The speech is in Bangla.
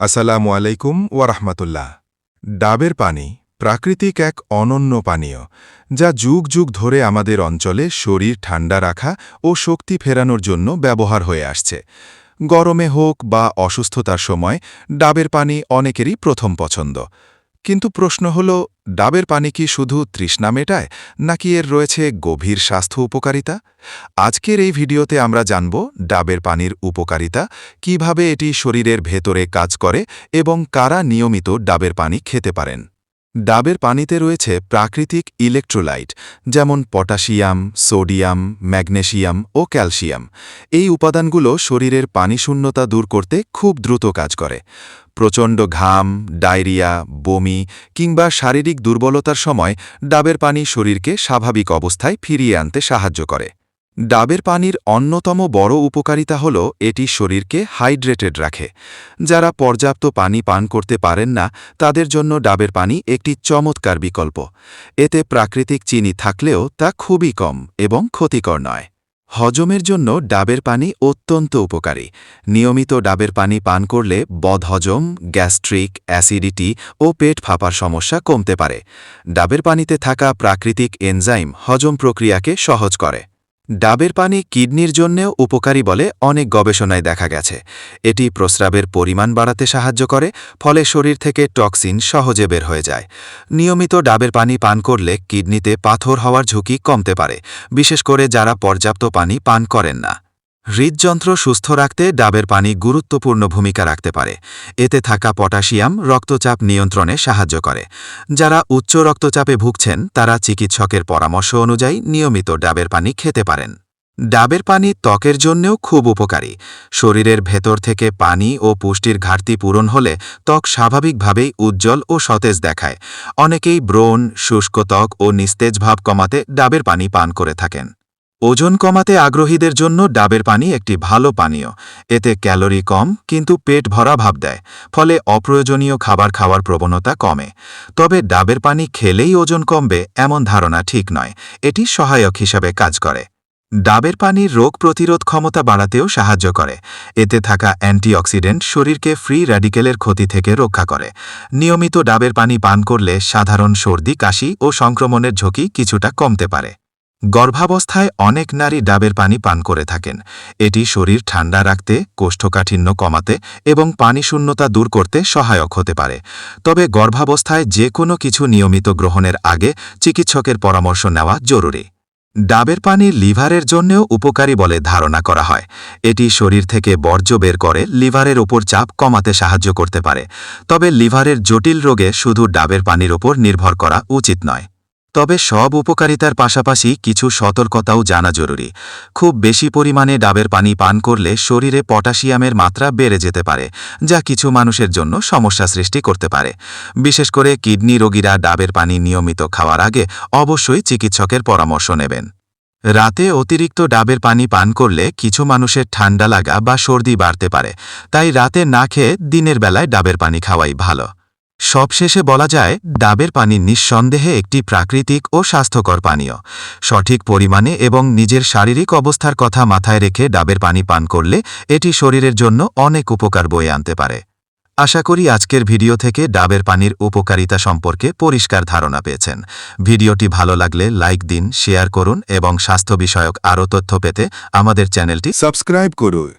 আসসালামু আলাইকুম ওয়ারহমাতুল্লাহ ডাবের পানি প্রাকৃতিক এক অনন্য পানীয়, যা যুগ যুগ ধরে আমাদের অঞ্চলে শরীর ঠান্ডা রাখা ও শক্তি ফেরানোর জন্য ব্যবহার হয়ে আসছে। গরমে হোক বা অসুস্থতার সময়, ডাবের পানি অনেকেরই প্রথম পছন্দ। কিন্তু প্রশ্ন হল, ডাবের পানি কি শুধু তৃষ্ণা মেটায়, নাকি এর রয়েছে গভীর স্বাস্থ্য উপকারিতা? আজকের এই ভিডিওতে আমরা জানব, ডাবের পানির উপকারিতা, কীভাবে এটি শরীরের ভেতরে কাজ করে এবং কারা নিয়মিত ডাবের পানি খেতে পারেন। ডাবের পানিতে রয়েছে প্রাকৃতিক ইলেকট্রোলাইট, যেমন পটাশিয়াম, সোডিয়াম, ম্যাগনেশিয়াম ও ক্যালসিয়াম। এই উপাদানগুলো শরীরের পানিশূন্যতা দূর করতে খুব দ্রুত কাজ করে। প্রচণ্ড ঘাম, ডায়রিয়া, বমি কিংবা শারীরিক দুর্বলতার সময় ডাবের পানি শরীরকে স্বাভাবিক অবস্থায় ফিরিয়ে আনতে সাহায্য করে। ডাবের পানির অন্যতম বড় উপকারিতা হল এটি শরীরকে হাইড্রেটেড রাখে। যারা পর্যাপ্ত পানি পান করতে পারেন না, তাদের জন্য ডাবের পানি একটি চমৎকার বিকল্প। এতে প্রাকৃতিক চিনি থাকলেও তা খুবই কম এবং ক্ষতিকর নয়। হজমের জন্য ডাবের পানি অত্যন্ত উপকারী। নিয়মিত ডাবের পানি পান করলে বদহজম, গ্যাস্ট্রিক, অ্যাসিডিটি ও পেট ফাঁপার সমস্যা কমতে পারে। ডাবের পানিতে থাকা প্রাকৃতিক এনজাইম হজম প্রক্রিয়াকে সহজ করে। ডাবের পানি কিডনির জন্যেও উপকারী বলে অনেক গবেষণায় দেখা গেছে। এটি প্রস্রাবের পরিমাণ বাড়াতে সাহায্য করে, ফলে শরীর থেকে টক্সিন সহজে বের হয়ে যায়। নিয়মিত ডাবের পানি পান করলে কিডনিতে পাথর হওয়ার ঝুঁকি কমতে পারে, বিশেষ করে যারা পর্যাপ্ত পানি পান করেন না। হৃদযন্ত্র সুস্থ রাখতে ডাবের পানি গুরুত্বপূর্ণ ভূমিকা রাখতে পারে। এতে থাকা পটাশিয়াম রক্তচাপ নিয়ন্ত্রণে সাহায্য করে। যারা উচ্চ রক্তচাপে ভুগছেন, তারা চিকিৎসকের পরামর্শ অনুযায়ী নিয়মিত ডাবের পানি খেতে পারেন। ডাবের পানি ত্বকের জন্যও খুব উপকারী। শরীরের ভেতর থেকে পানি ও পুষ্টির ঘাটতি পূরণ হলে ত্বক স্বাভাবিকভাবেই উজ্জ্বল ও সতেজ দেখায়। অনেকেই ব্রণ, শুষ্ক ত্বক ও নিস্তেজ ভাব কমাতে ডাবের পানি পান করে থাকেন। ওজন কমাতে আগ্রহীদের জন্য ডাবের পানি একটি ভালো পানীয়। এতে ক্যালোরি কম, কিন্তু পেট ভরা ভাব দেয়, ফলে অপ্রয়োজনীয় খাবার খাওয়ার প্রবণতা কমে। তবে ডাবের পানি খেলেই ওজন কমবে এমন ধারণা ঠিক নয়, এটি সহায়ক হিসাবে কাজ করে। ডাবের পানি রোগ প্রতিরোধ ক্ষমতা বাড়াতেও সাহায্য করে। এতে থাকা অ্যান্টিঅক্সিডেন্ট শরীরকে ফ্রি র্যাডিকেলের ক্ষতি থেকে রক্ষা করে। নিয়মিত ডাবের পানি পান করলে সাধারণ সর্দি, কাশি ও সংক্রমণের ঝুঁকি কিছুটা কমতে পারে। গর্ভাবস্থায় অনেক নারী ডাবের পানি পান করে থাকেন। এটি শরীর ঠান্ডা রাখতে, কোষ্ঠকাঠিন্য কমাতে এবং পানি শূন্যতা দূর করতে সহায়ক হতে পারে। তবে গর্ভাবস্থায় যে কোনো কিছু নিয়মিত গ্রহণের আগে চিকিৎসকের পরামর্শ নেওয়া জরুরি। ডাবের পানি লিভারের জন্যেও উপকারী বলে ধারণা করা হয়। এটি শরীর থেকে বর্জ্য বের করে লিভারের ওপর চাপ কমাতে সাহায্য করতে পারে। তবে লিভারের জটিল রোগে শুধু ডাবের পানির ওপর নির্ভর করা উচিত নয়। তবে সব উপকারিতার পাশাপাশি কিছু সতর্কতাও জানা জরুরি। খুব বেশি পরিমাণে ডাবের পানি পান করলে শরীরে পটাশিয়ামের মাত্রা বেড়ে যেতে পারে, যা কিছু মানুষের জন্য সমস্যা সৃষ্টি করতে পারে। বিশেষ করে কিডনি রোগীরা ডাবের পানি নিয়মিত খাওয়ার আগে অবশ্যই চিকিৎসকের পরামর্শ নেবেন। রাতে অতিরিক্ত ডাবের পানি পান করলে কিছু মানুষের ঠান্ডা লাগা বা সর্দি বাড়তে পারে, তাই রাতে না খেয়ে দিনের বেলায় ডাবের পানি খাওয়াই ভালো। সবশেষে বলা যায়, ডাবের পানি নিঃসন্দেহে একটি প্রাকৃতিক ও স্বাস্থ্যকর পানীয়। সঠিক পরিমাণে এবং নিজের শারীরিক অবস্থার কথা মাথায় রেখে ডাবের পানি পান করলে এটি শরীরের জন্য অনেক উপকার বয়ে আনতে পারে। আশা করি আজকের ভিডিও থেকে ডাবের পানির উপকারিতা সম্পর্কে পরিষ্কার ধারণা পেয়েছেন। ভিডিওটি ভালো লাগলে লাইক দিন, শেয়ার করুন এবং স্বাস্থ্য বিষয়ক আরও তথ্য পেতে আমাদের চ্যানেলটি সাবস্ক্রাইব করুন।